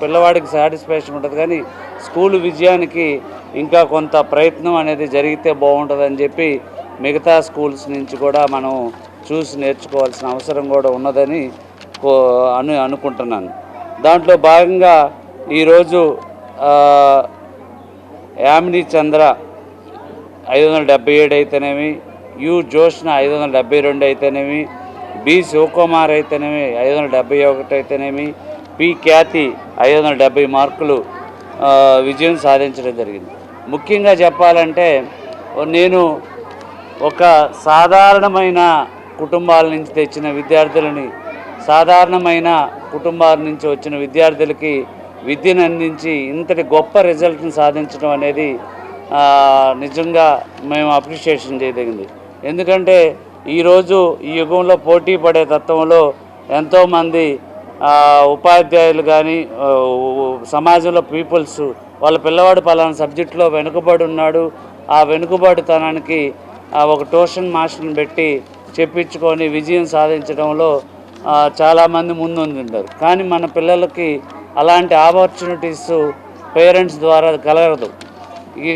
పిల్లవాడికి సాటిస్ఫాక్షన్ ఉంటుంది కానీ స్కూల్ విజయానికి ఇంకా కొంత ప్రయత్నం అనేది జరిగితే బాగుంటుందని చెప్పి మిగతా స్కూల్స్ నుంచి కూడా మనం చూసి నేర్చుకోవాల్సిన అవసరం కూడా ఉన్నదని అని అనుకుంటున్నాను దాంట్లో భాగంగా ఈరోజు యామిని చంద్ర ఐదు వందల డెబ్బై ఏడు అయితేనేమి యు జోష్న ఐదు వందల డెబ్బై రెండు అయితేనేమి బి శివకుమార్ అయితేనేమి ఐదు వందల డెబ్బై ఒకటి అయితేనేమి పి ఖ్యాతి ఐదు వందల మార్కులు విజయం సాధించడం జరిగింది ముఖ్యంగా చెప్పాలంటే నేను ఒక సాధారణమైన కుటుంబాల నుంచి తెచ్చిన విద్యార్థులని సాధారణమైన కుటుంబాల నుంచి వచ్చిన విద్యార్థులకి విద్యను అందించి ఇంతటి గొప్ప రిజల్ట్ని సాధించడం అనేది నిజంగా మేము అప్రిషియేషన్ చేయదగింది ఎందుకంటే ఈరోజు ఈ యుగంలో పోటీ పడే తత్వంలో ఎంతోమంది ఉపాధ్యాయులు కానీ సమాజంలో పీపుల్స్ వాళ్ళ పిల్లవాడు పలానా సబ్జెక్టులో వెనుకబడి ఉన్నాడు ఆ వెనుకబడితనానికి ఒక ట్యూషన్ మాస్టర్ని పెట్టి చెప్పించుకొని విజయం సాధించడంలో చాలామంది ముందుంటారు కానీ మన పిల్లలకి అలాంటి ఆపర్చునిటీస్ పేరెంట్స్ ద్వారా కలగదు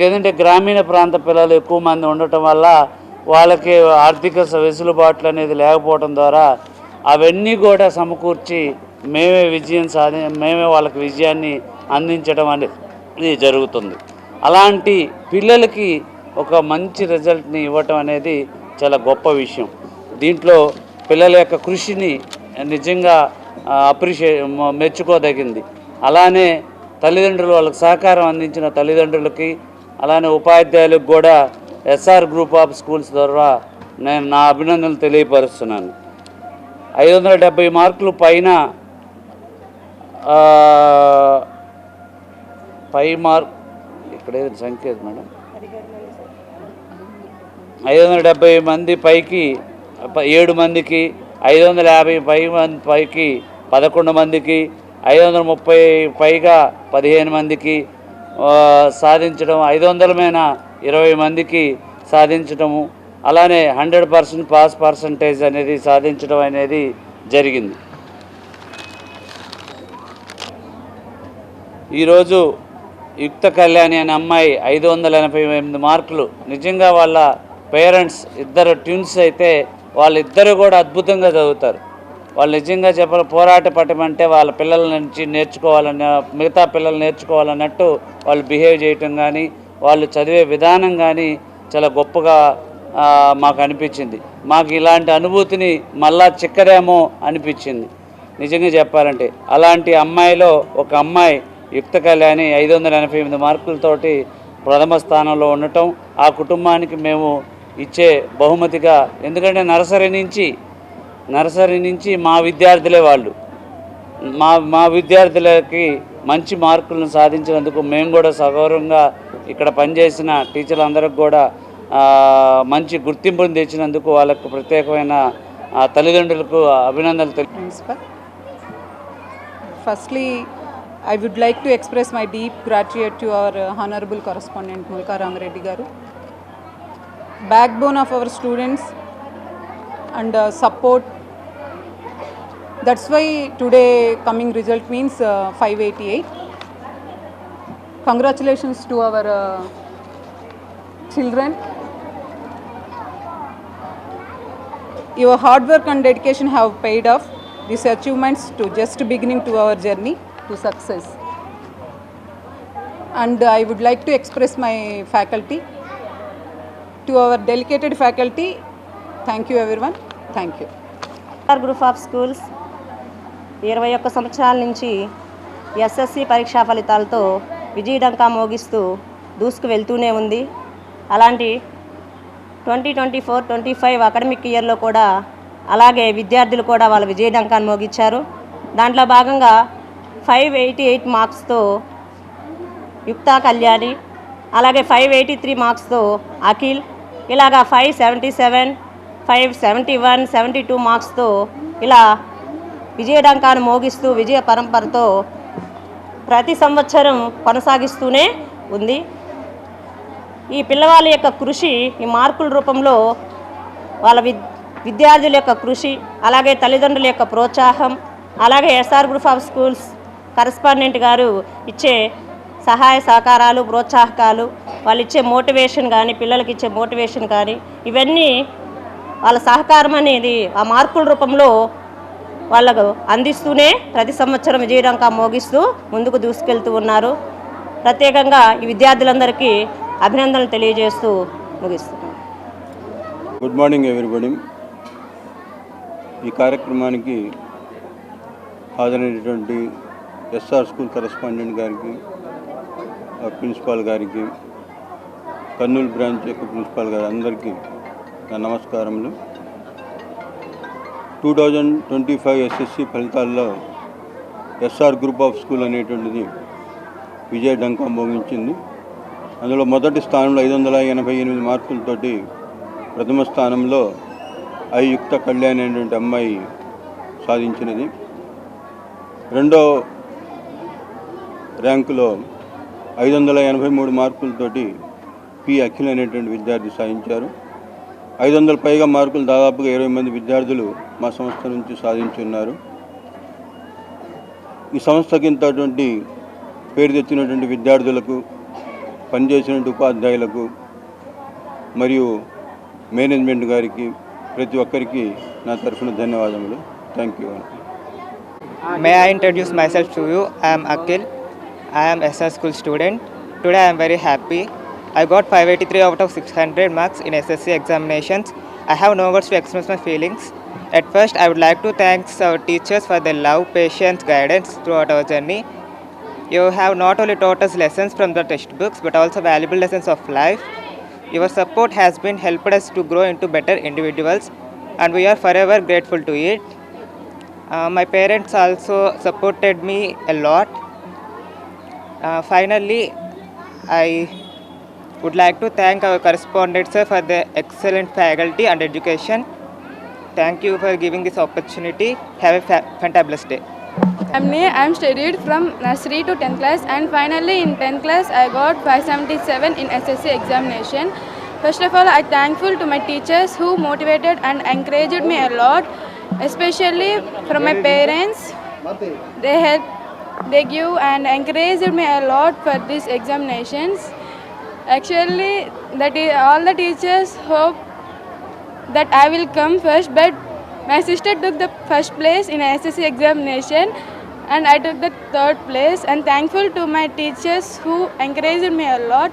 ఏంటంటే గ్రామీణ ప్రాంత పిల్లలు ఎక్కువ మంది ఉండటం వల్ల వాళ్ళకి ఆర్థిక వెసులుబాట్లు అనేది లేకపోవడం ద్వారా అవన్నీ కూడా సమకూర్చి మేమే విజయం సాధి మేమే వాళ్ళకి విజయాన్ని అందించడం అనేది జరుగుతుంది అలాంటి పిల్లలకి ఒక మంచి రిజల్ట్ని ఇవ్వటం అనేది చాలా గొప్ప విషయం దీంట్లో పిల్లల యొక్క కృషిని నిజంగా అప్రిషియే మెచ్చుకోదగింది అలానే తల్లిదండ్రులు వాళ్ళకి సహకారం అందించిన తల్లిదండ్రులకి అలానే ఉపాధ్యాయులకు కూడా ఎస్ఆర్ గ్రూప్ ఆఫ్ స్కూల్స్ ద్వారా నేను నా అభినందనలు తెలియపరుస్తున్నాను ఐదు మార్కులు పైన పై మార్క్ ఇక్కడ ఏదైనా సంఖ్య మేడం ఐదు వందల డెబ్బై మంది పైకి ఏడు మందికి ఐదు వందల యాభై పై మంది పైకి పదకొండు మందికి ఐదు వందల ముప్పై పైగా పదిహేను మందికి సాధించడం ఐదు వందలమైన ఇరవై మందికి సాధించడము అలానే హండ్రెడ్ పర్సెంట్ పాస్ పర్సంటేజ్ అనేది సాధించడం అనేది జరిగింది ఈరోజు యుక్త కళ్యాణి అనే అమ్మాయి ఐదు వందల ఎనభై ఎనిమిది మార్కులు నిజంగా వాళ్ళ పేరెంట్స్ ఇద్దరు ట్యూన్స్ అయితే వాళ్ళిద్దరూ కూడా అద్భుతంగా చదువుతారు వాళ్ళు నిజంగా చెప్పాలి పోరాట పట్టమంటే వాళ్ళ పిల్లల నుంచి నేర్చుకోవాలన్న మిగతా పిల్లలు నేర్చుకోవాలన్నట్టు వాళ్ళు బిహేవ్ చేయటం కానీ వాళ్ళు చదివే విధానం కానీ చాలా గొప్పగా మాకు అనిపించింది మాకు ఇలాంటి అనుభూతిని మళ్ళా చిక్కరేమో అనిపించింది నిజంగా చెప్పాలంటే అలాంటి అమ్మాయిలో ఒక అమ్మాయి యుక్త కళ్యాణి ఐదు వందల ఎనభై ఎనిమిది మార్కులతోటి ప్రథమ స్థానంలో ఉండటం ఆ కుటుంబానికి మేము ఇచ్చే బహుమతిగా ఎందుకంటే నర్సరీ నుంచి నర్సరీ నుంచి మా విద్యార్థులే వాళ్ళు మా మా విద్యార్థులకి మంచి మార్కులను సాధించినందుకు మేము కూడా సగౌరవంగా ఇక్కడ పనిచేసిన టీచర్లందరికి కూడా మంచి గుర్తింపును తెచ్చినందుకు వాళ్ళకు ప్రత్యేకమైన తల్లిదండ్రులకు అభినందనలు principal firstly I would like to express my deep gratitude to our uh, Honorable Correspondent Mulka Ramareddy Garu. Backbone of our students and uh, support. That's why today coming result means uh, 588. Congratulations to our children. Your hard work and dedication have paid off. These achievements to just beginning to our journey. To success and I would like to express my faculty faculty. Our dedicated faculty thank you every one thank you R group of schools ఇరవై ఒక్క సంవత్సరాల నుంచి SSC పరీక్షా ఫలితాలతో విజయడంకా మోగిస్తూ దూసుకు వెళ్తూనే ఉంది అలాంటి twenty twenty four twenty five academic ఇయర్లో కూడా అలాగే విద్యార్థులు కూడా వాళ్ళ డంకాను మోగించారు దాంట్లో భాగంగా ఫైవ్ ఎయిటీ ఎయిట్ మార్క్స్తో యుక్తా కళ్యాణి అలాగే ఫైవ్ ఎయిటీ త్రీ మార్క్స్తో అఖిల్ ఇలాగా five seventy seven five seventy one seventy two మార్క్స్తో ఇలా విజయడంకాను మోగిస్తూ విజయ పరంపరతో ప్రతి సంవత్సరం కొనసాగిస్తూనే ఉంది ఈ పిల్లవాళ్ళ యొక్క కృషి ఈ మార్కుల రూపంలో వాళ్ళ విద్యార్థుల యొక్క కృషి అలాగే తల్లిదండ్రుల యొక్క ప్రోత్సాహం అలాగే SR group of schools correspondent గారు ఇచ్చే సహాయ సహకారాలు ప్రోత్సాహకాలు వాళ్ళు ఇచ్చే మోటివేషన్ కానీ పిల్లలకి ఇచ్చే మోటివేషన్ కానీ ఇవన్నీ వాళ్ళ సహకారం అనేది ఆ మార్కుల రూపంలో వాళ్ళకు అందిస్తూనే ప్రతి సంవత్సరం విజయరంక మోగిస్తూ ముందుకు దూసుకెళ్తూ ఉన్నారు ప్రత్యేకంగా ఈ విద్యార్థులందరికీ అభినందనలు తెలియజేస్తూ ముగిస్తున్నారు గుడ్ మార్నింగ్ ఎవరిబడి ఈ కార్యక్రమానికి హాజరైనటువంటి ఎస్ఆర్ స్కూల్ కరస్పాండెంట్ గారికి ప్రిన్సిపాల్ గారికి కర్నూలు బ్రాంచ్ యొక్క ప్రిన్సిపాల్ గారు అందరికీ నా నమస్కారములు two thousand twenty five SSC ఫలితాల్లో ఎస్ఆర్ గ్రూప్ ఆఫ్ స్కూల్ అనేటువంటిది విజయ డంకం భోగించింది అందులో మొదటి స్థానంలో ఐదు వందల ఎనభై ఎనిమిది మార్కులతోటి ప్రథమ స్థానంలో ఐయుక్త కళ్యాణ్ అనేటువంటి అమ్మాయి సాధించినది రెండో ర్యాంకులో ఐదు వందల ఎనభై మూడు మార్కులతోటి పి అఖిల్ అనేటువంటి విద్యార్థి సాధించారు ఐదు వందల పైగా మార్కులు దాదాపుగా ఇరవై మంది విద్యార్థులు మా సంస్థ నుంచి సాధించున్నారు ఈ సంస్థకి ఇంతటువంటి పేరు తెచ్చినటువంటి విద్యార్థులకు పనిచేసినటువంటి ఉపాధ్యాయులకు మరియు మేనేజ్మెంట్ గారికి ప్రతి ఒక్కరికి నా తరఫున ధన్యవాదములు thank you may I introduce myself to you I'm Akhil I am SR school student. Today I am very happy. I got 583 out of 600 marks in SSC examinations. I have no words to express my feelings. At first, I would like to thank our teachers for their love, patience, guidance throughout our journey. You have not only taught us lessons from the textbooks but also valuable lessons of life. Your support has been helped us to grow into better individuals and we are forever grateful to it. Uh, my parents also supported me a lot uh, finally, I would like to thank our correspondents for the excellent faculty and education. Thank you for giving this opportunity. Have a fantabulous day. I'm Nia. I'm studied from nursery to 10th class and finally in 10th class I got 577 in SSC examination. First of all, I'm thankful to my teachers who motivated and encouraged me a lot, especially from my parents. They helped they give and encouraged me a lot for these examinations. Actually, that is, all the teachers hope that I will come first, but my sister took the first place in SSC examination and I took the third place and thankful to my teachers who encouraged me a lot.